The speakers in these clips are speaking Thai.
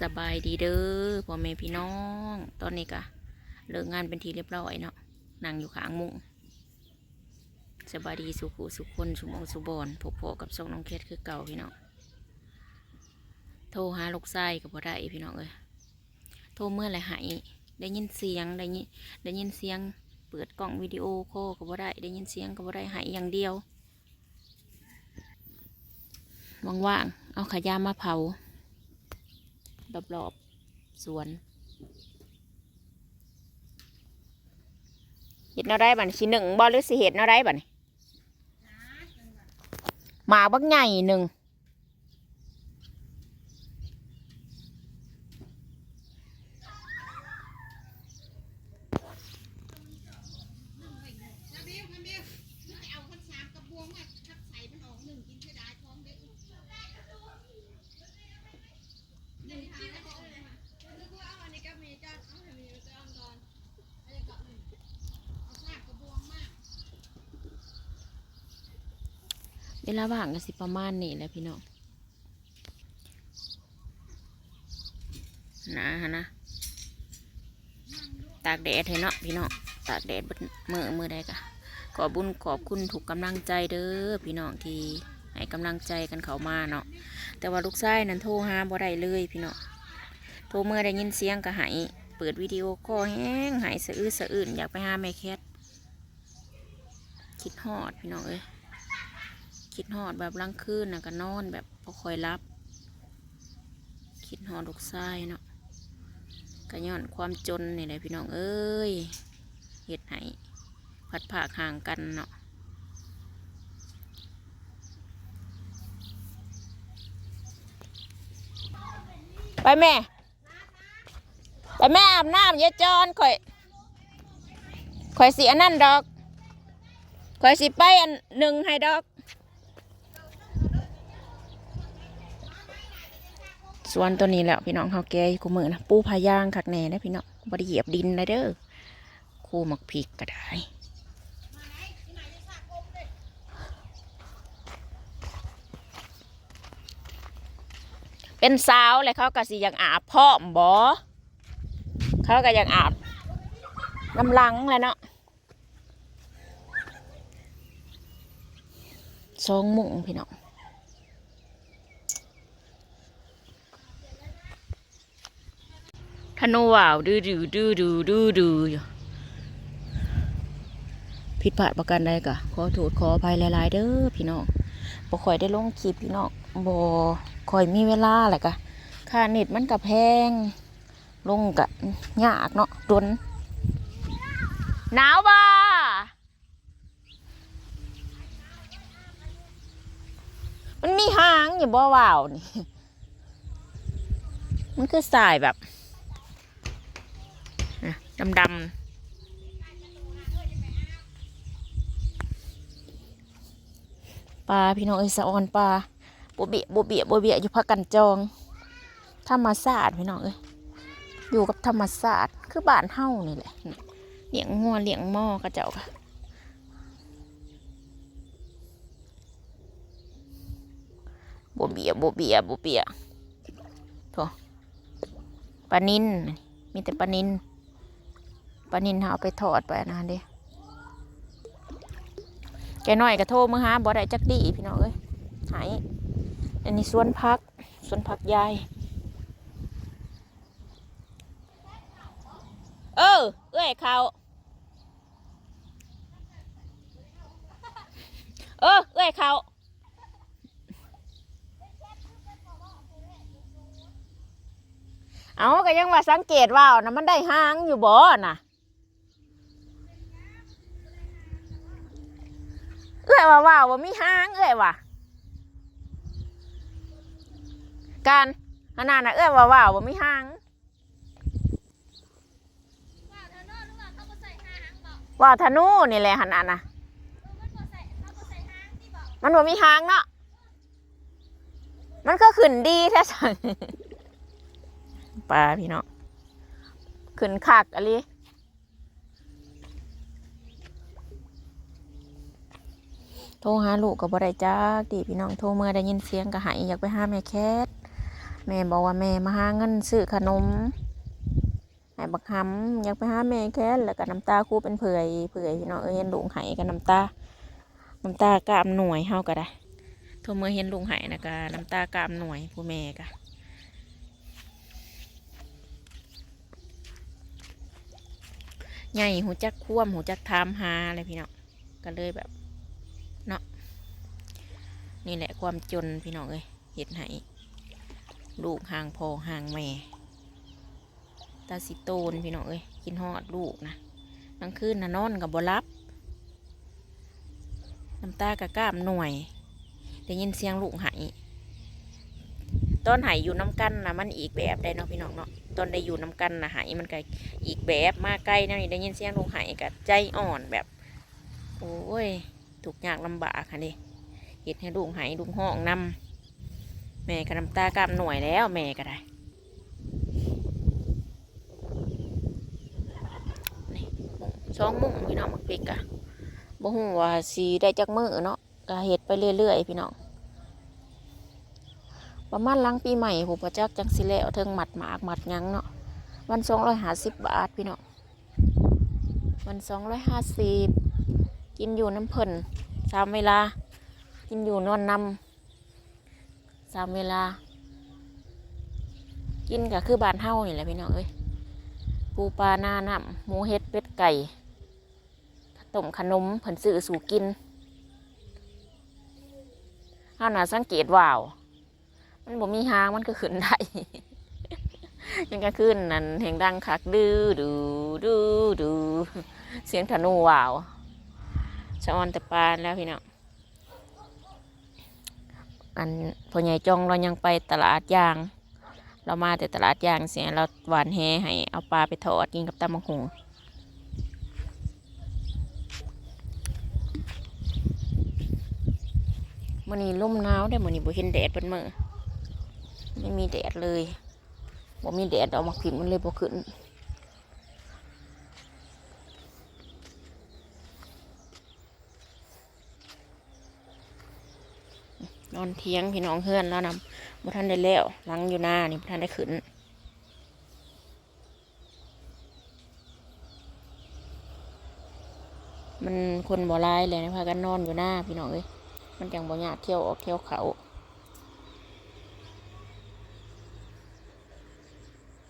สบายดีเด้อพ่อแม่พี่น้อง ตอนนี้ก็เลิกงานเป็นทีเรียบร้อยเนาะนั่งอยู่ข้างมุงสบายดีสุขุสุขคนสุมองสุบอนพบพอกับส่งน้องเคสคือเก่าพี่น้องโทรหาลูกชายกับพ่อได้พี่น้องเอ้ยโทรเมื่อไรหายได้ยินเสียงได้ยินได้ยินเสียง เปิดกล่องวิดีโอโคกับพ่อได้ได้ยินเสียงกับพ่อได้หายอย่างเดียวว่างๆเอาขยะมาเผา รอบๆสวนเห็ดแนวได้บัดนสิหนึ่งบ่หรือสิเห็ดแนวได้บัดนมาบักใหญ่หนึ่ง ลาว่างก็สิประมาณนี้แหละพี่น้องนะฮะนะตากแดดให้เนาะพี่น้องตากแดดเมือมือใดกะขอบุญขอบคุณถูกกำลังใจเด้อพี่น้องที่ให้กำลังใจกันเขามาเนาะแต่ว่าลูกชายนั้นโทรหาบ่ได้เลยพี่น้องโทรเมื่อได้ยินเสียงก็หายเปิดวิดีโอคอแห้งหายสะอื้นสะอื่นอยากไปหาแม่แคทคิดฮอดพี่น้องเอ้ย คิดหอดแบบลังคืนนะก็นอนแบบพอคอยรับ คิดหอดลูกไส้เนาะก็ย้อนความจนนี่แหละพี่น้องเอ้ยเห็ดให้พัดผากห่างกันเนาะไปแม่ ไปแม่อาบน้ำอยาจอนข่อยข่อยสีอันนั่นดอกข่อยสิไปอันหนึ่งให้ดอก สวนตัวนี้แหละพี่น้องเขาแก่กูมือนะปูพายางขักแน่นะพี่น้องบริเหยียบดินเลยเด้อคู่หมักพริกก็ได้เป็นสาวเลยเขาก็สิยากอาบพร้อมบ่เขาก็ยากอาบน้ำลังแหล้วเนาะสองมุงพี่น้อง ธนูว่าวดื้อดื้อดื้อดื้อดื้อดื้ออยู่ผิดพลาดประกันใดกะขอโทษขออภัยหลายๆเด้อพี่น้องบ่ค่อยได้ลงคลิปพี่น้องบ่ค่อยมีเวลาแหละกะค่าเน็ตมันกะแพง ลงกะยากเนาะดนหนาวบ่มันมีหางอยู่บ่ว่าวนี่ มันคือสายแบบ ดำดำปลาพี่น้องเอ้ยสะออนปลาโบเบียโบเบียโบเบียอยู่พักกันจอง ธรรมศาสตร์พี่น้องเอ้ยอยู่กับธรรมศาสตร์คือบ้านเฮ้านี่แหละเลี้ยงงัวเลี้ยงหม้อกระเจ้าค่ะโบเบียโบเบียโบเบียโถปลานินมีแต่ปลานิน ปลานินเอาไปทอดไปนะเด้แกน้อยก็โทรมาหาบ่ได้จักดีพี่น้องเอ้ยหายอันนี้สวนพักสวนพักยายเออเอ้ยเขาเออเอ้ยเขาเอาก็ยังว่าสังเกตว่านะมันได้หางอยู่บ่น่ะ อ้ยว่าว่าว่ามีหางเอ้ยว่ะการขนาดน่ะเอ้ยว่าว่าว่ามีหางว่าวธนูนี่แหละขนาดน่ะมันว่ามีหางเนาะมันก็ขึ้นดีแท้สังปลาพี่เนาะขึ้นคักอะไร โทรหาลูกก็บ่ได้จักติพี่น้องโทรเมื่อได้ยินเสียงก็หายอยากไปหาแม่แคทแม่บอกว่าแม่มาหาเงินซื้อขนมให้บักหำอยากไปหาแม่แค้นแล้วก็น้ำตาคู่เป็นเผื่อยเผื่อยพี่น้องเอ้ยเห็นลุงไห้กับน้ำตาน้ำตากามหน่วยเฮาก็ได้โทรเมื่อเห็นลุงไห้นะก็น้ำตากามหน่วยผู้แม่ก็ใหญ่หูจักคว่ำหูจักทามหาอะไรพี่น้องก็เลยแบบ นี่แหละความจนพี่น้องเอ้ยเห็ดให้ลูกห่างพอห่างแม่ตาสิโตนพี่น้องเอ้ยกินฮอดลูกนะกลางคืนนะนอนกับบรับน้ำตากระก้ามหน่วยได้ยินเสียงลูกไหายตอนไหายอยู่น้ำกันนะมันอีกแบบได้เนาะพี่น้องเนาะตอนได้อยู่น้ำกันนะไหายมันก็อีกแบบมาใกล้นะนี่ได้ยินเสียงลูกไหายกับใจอ่อนแบบ โอ้ยถูกยากลำบากค่ะนี่ เห็ดให้ลูกหายลูกห้องนำแม่ก็น้ำตากล้ามหน่วยแล้วแม่ก็ได้นี่สองมุ้งพี่น้องมักปิกอะบ่ฮู้ว่าสีได้จักมือเนาะก็เฮ็ดไปเรื่อยๆพี่น้องประมาณหลังปีใหม่ผู้ประจักจังสิแล้วเทิงหมัดหมากหมัดยังเนาะวันสองร้อยห้าสิบบาทพี่น้องวันสองร้อยห้าสิบกินอยู่น้ำเพิ่นสามเวลา กินอยู่นอนนำสามเวลา กินก็คือบ้านเฮานี่แหละพี่น้องเอ้ยปูปลาหน้าน้ำหมูเห็ดเป็ดไก่ต้มขนมเพิ่นซื้อสู่กินห้าน่าสังเกตว่าว มันบ่มีหางมันก็ขึ้นได้ยังก็ขึ้นนั่นเสียงดังคักดื้อดูดูดูเสียงธนูว่าวสะออนต่ปานแล้วพี่น้อง อันพ่อใหญ่จองเรายังไปตลาดยาง เรามาแต่ตลาดยางเสียเราหวานแหให้เอาปลาไปทอดกินกับตำมังหงมันนี้ลมหนาวได้มันนี้บ่เห็นแดดเป็นมือไม่มีแดดเลยบ่มีแดดออกมาผิดมันเลยบ่ขึ้น อนเทียงพี่น้องเฮือนแล้วนำบ่ทันได้แล้วหลังอยู่หน้านี่บ่ทันได้ขึ้นมันคนบ่ร้ายเลยนะพากันนอนอยู่หน้าพี่น้องเอ้ยมันจังบ่ยากเที่ยวออกเที่ยวเขา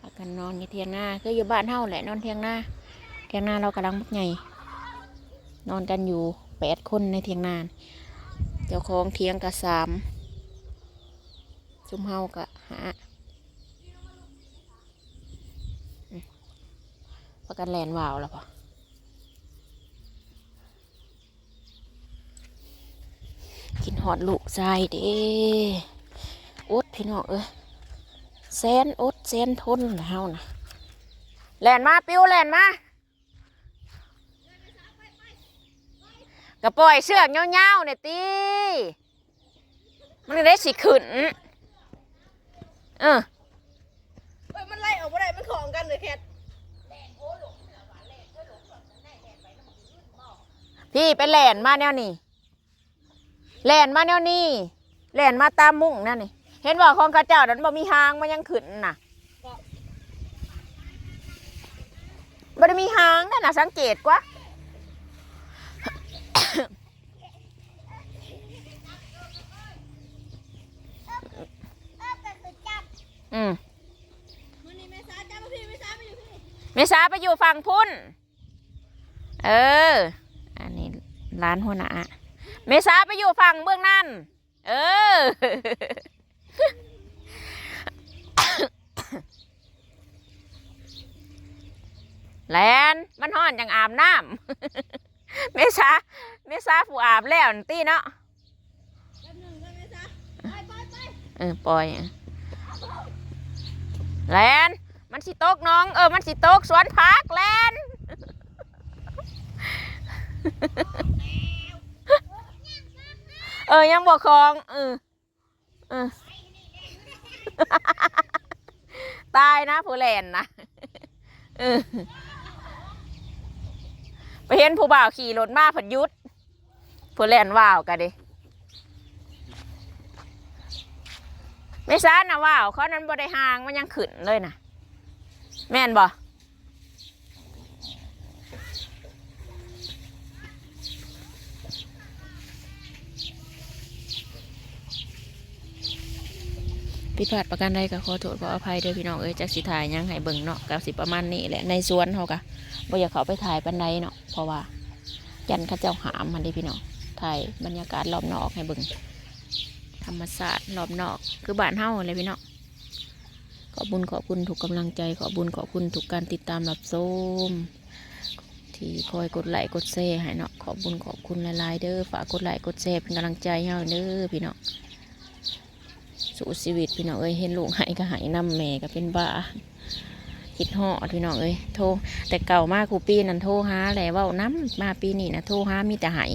พากันนอนอยู่เทียงหน้าคืออยู่บ้านเฮาแหละนอนเทียงหน้าเทียงหน้าเรากำลังบักใหญ่นอนกันอยู่แปดคนในเทียงนา เจ้าของเทียงกะสามจุมเฮากะหาอืมพากันแลนวาวแล้วปะกินหอดลูกใจเด้อดพี่น้องเอ้ยแสนอดแสนทนแล้วนะแลนมา ปิ้วแลนมา กระปล่อยเชือกเงาๆเนี่ยตีมันได้สิขึ้นเออเฮ้ยมันไล่ออกมาได้มันของกันเลยแคทพี่ไปแล่นมาแนวนี้แล่นมาแนวนี้แล่นมาตามมุ่งนั่นนี่ เห็นว่าของข้าเจ้านั้นบ่มีหางมันยังขึ้นน่ะบ่ได้มีหางนั่นน่ะสังเกตกว่า อืมมันนี่ไม่ซาจ้ามาพี่ไม่ซาไปอยู่พี่เมษาไปอยู่ฝั่งพุ่น เออ อันนี้ร้านหัวหน้าเมษาไปอยู่ฝั่งเบื้องนั่น เออ แลนมันห้อนจังอาบน้ำ เมษา เมษาผู้อาบแล้วนี่ตีเนาะแป๊บหนึงก็ไม่ซาไปไปไปเออ ปล่อยอะ แลนมันสิตกน้อง เออ มันสิตกสวนพักแลนเออ ยังบอกคองเออเออตายนะผู้แลนนะเออไปเห็นผู้บ่าวขี่รถมาผดยุดผู้แลนว่าวกันดิ ไม่ซานะว่าวเขานั้นบ่ได้ห่างมันยังขึ้นเลยนะแม่นบ่ผิพาดประการใดก็ขอโทษขออภัยเด้อพี่น้องเอ้ยจากสิถ่ายยังให้เบิ่งเนาะกับสิประมาณนี้แหละในสวนเขากะบ่อยากเขาไปถ่ายปันใดเนาะเพราะว่ายันเข้าเจ้าหามมันเด้พี่น้องถ่ายบรรยากาศรอบนอกให้เบิ่ง ธรรมศาสตร์รอบนอก คือบ้านเฮาเลยพี่น้องขอบบุญขอบคุณถูกกำลังใจ ขอบบุญขอบคุณถูกการติดตามรับชมที่คอยกดไลค์กดแชร์ให้เนาะขอบบุญขอบคุณหลายๆเด้อฝากกดไลค์กดแชร์เป็นกำลังใจให้เราเด้อพี่น้องสู้ชีวิตพี่น้องเอ้ยเห็นลูกหายก็หายน้ำแม่ก็เป็นบ้าคิดหอดพี่น้องเอ้ยโทรแต่เก่ามากกูปีนั้นโทรหาแหละเว่าน้ำมาปีนี้นะโทรหามีแต่หาย